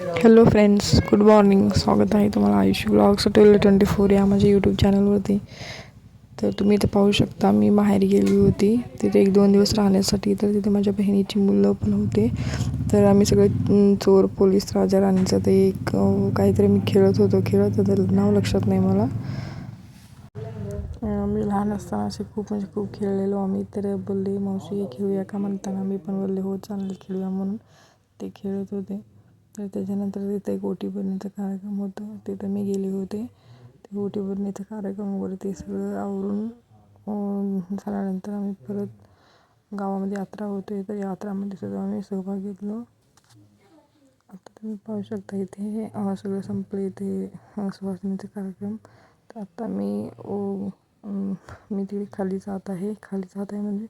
Hello friends good morning स्वागत आहे तुम्हाला आयुष्य ब्लॉग्स ट्वेल्व ट्वेंटी फोर या माझ्या यूट्यूब चॅनलवरती तर तुम्ही इथे पाहू शकता मी माहेर गेली होती. तिथे एक दोन दिवस राहण्यासाठी तर तिथे माझ्या बहिणीची मुलं पण होते. तर आम्ही सगळे चोर पोलीस राजा राणीचं ते एक काहीतरी मी खेळत होतो खेळत होतं. नाव लक्षात नाही मला. मी लहान असताना असे खूप म्हणजे खूप खेळलेलो आम्ही. तर बोलले मावशी खेळूया का? म्हणताना मी पण बोलले हो चालेल खेळूया. म्हणून ते खेळत होते. तर त्याच्यानंतर तिथे एक ओटी भरण्याचा कार्यक्रम होतो. तिथं मी गेले होते. ते ओटी भरण्याचा कार्यक्रम वगैरे ते सगळं आवरून झाल्यानंतर आम्ही परत गावामध्ये यात्रा होते. तर यात्रामध्ये सुद्धा आम्ही सहभाग घेतलो. आता तुम्ही पाहू शकता इथे सगळं संपलं इथे अं, सुवासिनीचा कार्यक्रम. तर आत्ता मी ओ मी तिथे खाली जात आहे. खाली जात आहे म्हणजे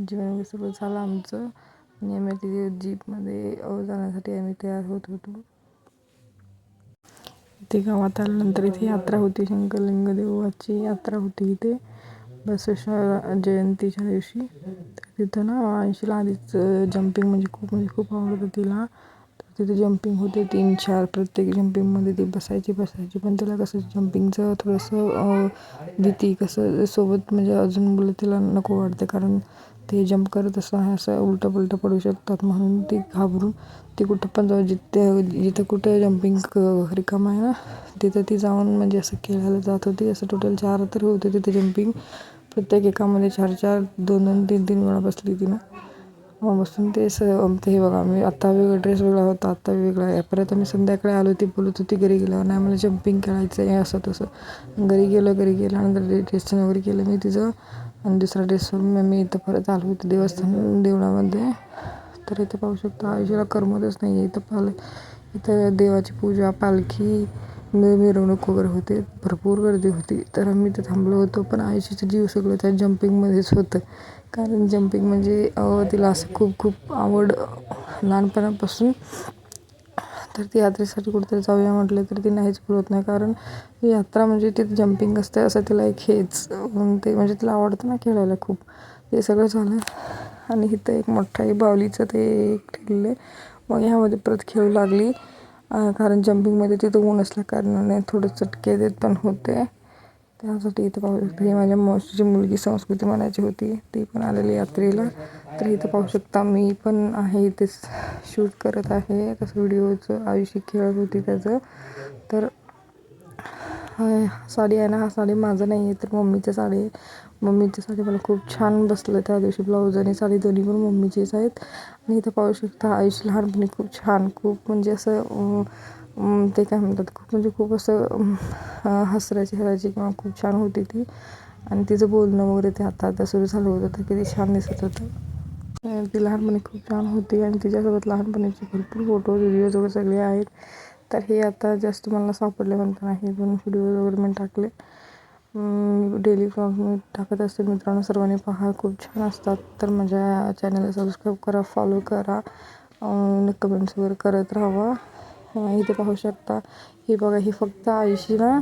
जेवण वगैरे सगळं झालं आमचं. आणि आम्ही तिथे जीपमध्ये जाण्यासाठी आम्ही तयार होत होतो. इथे गावात आल्यानंतर इथे यात्रा होती. शंकरलिंग देवाची यात्रा होती इथे. बसवेश्वर जयंतीच्या दिवशी. तिथं ना ऐंशीला आधीच जम्पिंग म्हणजे खूप म्हणजे खूप आवडतं तिला. तिथे जम्पिंग होते तीन चार प्रत्येक जम्पिंगमध्ये ती बसायची बसायची. पण तिला कसं जम्पिंगचं थोडंसं भीती कसं सोबत म्हणजे अजून मुलं तिला नको वाटते. कारण ते जम्प करत असं आहे असं उलटं पुलटं पडू शकतात म्हणून ती घाबरून ती कुठं पण जाऊ जिथे जिथं कुठं जम्पिंग रिकाम आहे ना तिथं ती जाऊन म्हणजे असं खेळायला जात होती. असं टोटल चार तरी होते तिथे जम्पिंग प्रत्येक एकामध्ये चार चार दोन दोन तीन तीन वेळा बसली तिनं हो, बसून ते स ते हे बघा मी आत्ता वेगळा ड्रेस वेगळा होता आत्ता वेगळा आहे. परत आम्ही संध्याकाळी आलो ती बोलत होती घरी गेल्यावर नाही मला जम्पिंग खेळायचं आहे असं तसं. घरी गेलो घरी गेल्यानंतर ड्रेस वगैरे केलं मी तिचं. आणि दुसरा ड्रेसवरून मग मी इथं परत आलो होते देवस्थान देवळामध्ये. तर इथं पाहू शकता आयुष्याला करमतच नाही आहे इथं पाल इथं देवाची पूजा पालखी मिरवणूक वगैरे होते भरपूर गर्दी होती. तर आम्ही इथं थांबलो होतो पण आयुष्याचं जीव सगळं त्या जम्पिंगमध्येच होतं. कारण जम्पिंग म्हणजे तिला असं खूप खूप आवड लहानपणापासून. तर ती यात्रेसाठी कुठेतरी जाऊया म्हटलं तर ती नाहीच बोलत नाही. कारण यात्रा म्हणजे तिथे जम्पिंग असते असं तिला एक हेच ते म्हणजे तिला आवडतं ना खेळायला खूप. ते सगळं झालं आणि इथं एक मोठा आहे ते एक ठेवलेलं आहे मग ह्यामध्ये परत खेळू लागली. कारण जम्पिंगमध्ये तिथं ऊन असल्या कारणाने थोडं चटके देत पण होते. त्यासाठी इथं पाहू शकता ही माझ्या मावशीची मुलगी संस्कृती म्हणायची होती. ती पण आलेली यात्रेला. तर इथं पाहू शकता मी पण आहे इथे शूट करत आहे. तसं व्हिडिओचं आयुष्य खेळत होती त्याचं. तर हा साडी आहे ना हा साडी माझं नाही आहे तर मम्मीचं साडी आहे. मम्मीची साडी मला खूप छान बसलं त्या दिवशी. ब्लाऊज आणि साडी दोन्ही पण मम्मीचीच आहेत. आणि इथं पाहू शकता आयुष्य लहानपणी खूप छान. खूप म्हणजे असं ते काय म्हणतात खूप म्हणजे खूप असं हसरायची हरायची किंवा खूप छान होती ती. आणि तिचं बोलणं वगैरे ते आता आता सुरू झालं होतं तर किती छान दिसत होतं. ती लहानपणी खूप छान होती आणि तिच्यासोबत लहानपणीचे भरपूर फोटो व्हिडिओज वगैरे सगळे आहेत. तर हे आता जास्त मला सापडले म्हणताना नाही दोन व्हिडिओज वगैरे मी टाकले. डेली ब्लॉग मी टाकत असते मित्रांनो सर्वांनी पहा खूप छान असतात. तर माझ्या चॅनलला सबस्क्राईब करा फॉलो करा. कमेंट्स वगैरे करत राहावा इथे पाहू शकता. हे बघा ही फक्त आईशीला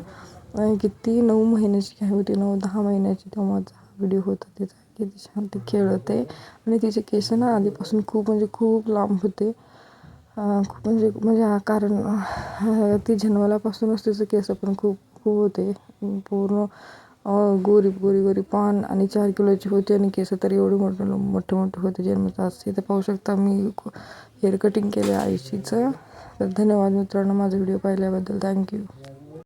ना किती नऊ महिन्याची काय होती नऊ दहा महिन्याची तेव्हाचा व्हिडिओ होता. तिचा किती छान ती खेळते. आणि तिचे केस ना आधीपासून खूप म्हणजे खूप लांब होते. खूप म्हणजे म्हणजे कारण ती जन्मल्यापासूनच तिचं केस पण खूप खूप होते. पूर्ण गोरी गोरी गोरी पान आणि चार किलोची होती आणि केस तर एवढे मोठे मोठे मोठे होते. जन्मताच इथं पाहू शकता मी हेअर कटिंग केलं आयशीचं तर धन्यवाद मित्रांनो माझा व्हिडिओ पाहिल्याबद्दल. थँक्यू